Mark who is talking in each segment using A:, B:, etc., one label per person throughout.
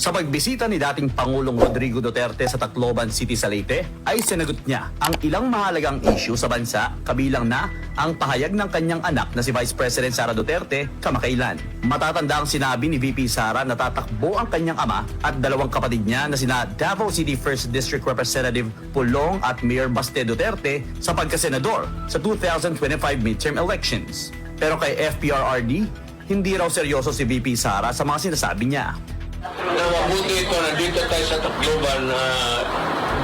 A: Sa pagbisita ni dating Pangulong Rodrigo Duterte sa Tacloban City sa Leyte, ay sinagot niya ang ilang mahalagang issue sa bansa kabilang na ang pahayag ng kanyang anak na si Vice President Sara Duterte kamakailan. Matatanda ang sinabi ni VP Sara na tatakbo ang kanyang ama at dalawang kapatid niya na sina Davao City 1st District Representative Pulong at Mayor Baste Duterte sa pagkasenador sa 2025 midterm elections. Pero kay FPRRD, hindi raw seryoso si VP Sara sa mga sinasabi niya.
B: Na mabuti ito na dito tayo sa Tacloban na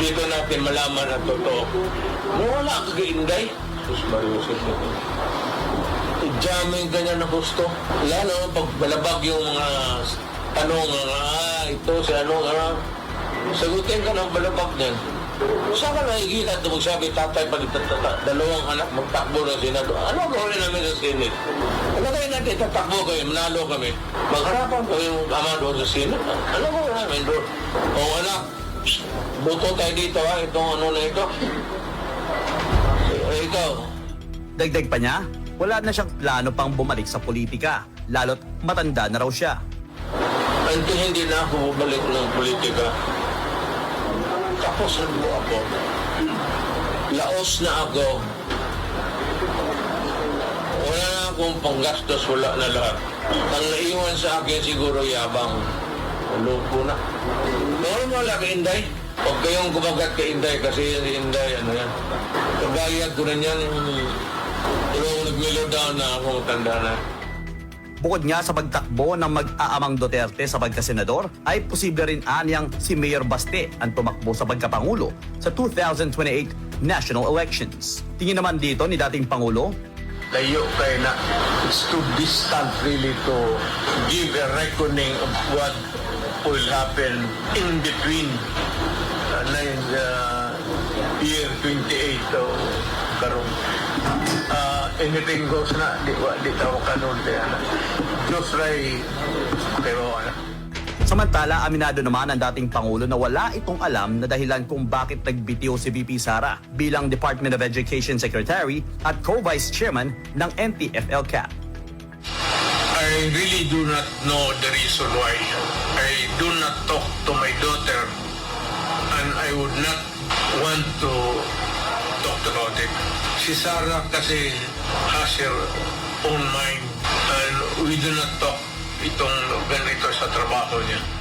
B: dito natin malaman ang totoo. Nawala ka kainday. Sus Mariusip ito. I-jamming ganyan na gusto. Lalo pag balabag yung mga tanong ah, ito si ano, ah, sagutin ka ng balabag niyan. Saan ka nakikita at magsabi tatay pag dalawang anak magtakbo ng Senado? Ano gawin namin sa Senate? Ano gawin natin? Tatakbo kayo, manalo kami. Magharapan ko yung ama doon sa Senate. Ano gawin namin doon? O anak, buto tayo dito ha, itong ano na ito. Eh, ikaw,
A: Dagdag pa niya, wala na siyang plano pang bumalik sa politika, lalo't matanda na raw siya.
B: until hindi na ako bumalik ng politika, tapos na po ako. Laos na ako. Wala na akong panggastos, wala na lahat. Ang naiwan sa akin siguro yabang. Loko na. Normal lang, Inday. Huwag kayong gumagat kay Inday kasi yan si Inday, ano yan. Kabayag ko rin yan. Pero nag-mellow down na ako, tanda na.
A: Bukod nga sa pagtakbo ng mag-aamang Duterte sa pagkasenador, ay posible rin anyang si Mayor Baste ang tumakbo sa pagkapangulo sa 2028 national elections. Tingin naman dito ni dating Pangulo,
B: layo kay na it's too distant really to give a reckoning of what will happen in between uh, nine, uh, year 28 o karon uh, anything goes na di wa di tawo kanon Diyos ray pero ano
A: Samantala, aminado naman ang dating Pangulo na wala itong alam na dahilan kung bakit nagbitiw si VP Sara bilang Department of Education Secretary at co-vice chairman ng NTFL-CAP.
B: I really do not know the reason why. I do not talk to my daughter and I would not want to about it. Si Sarah kasi has her own mind and we do not talk itong ganito sa trabaho niya.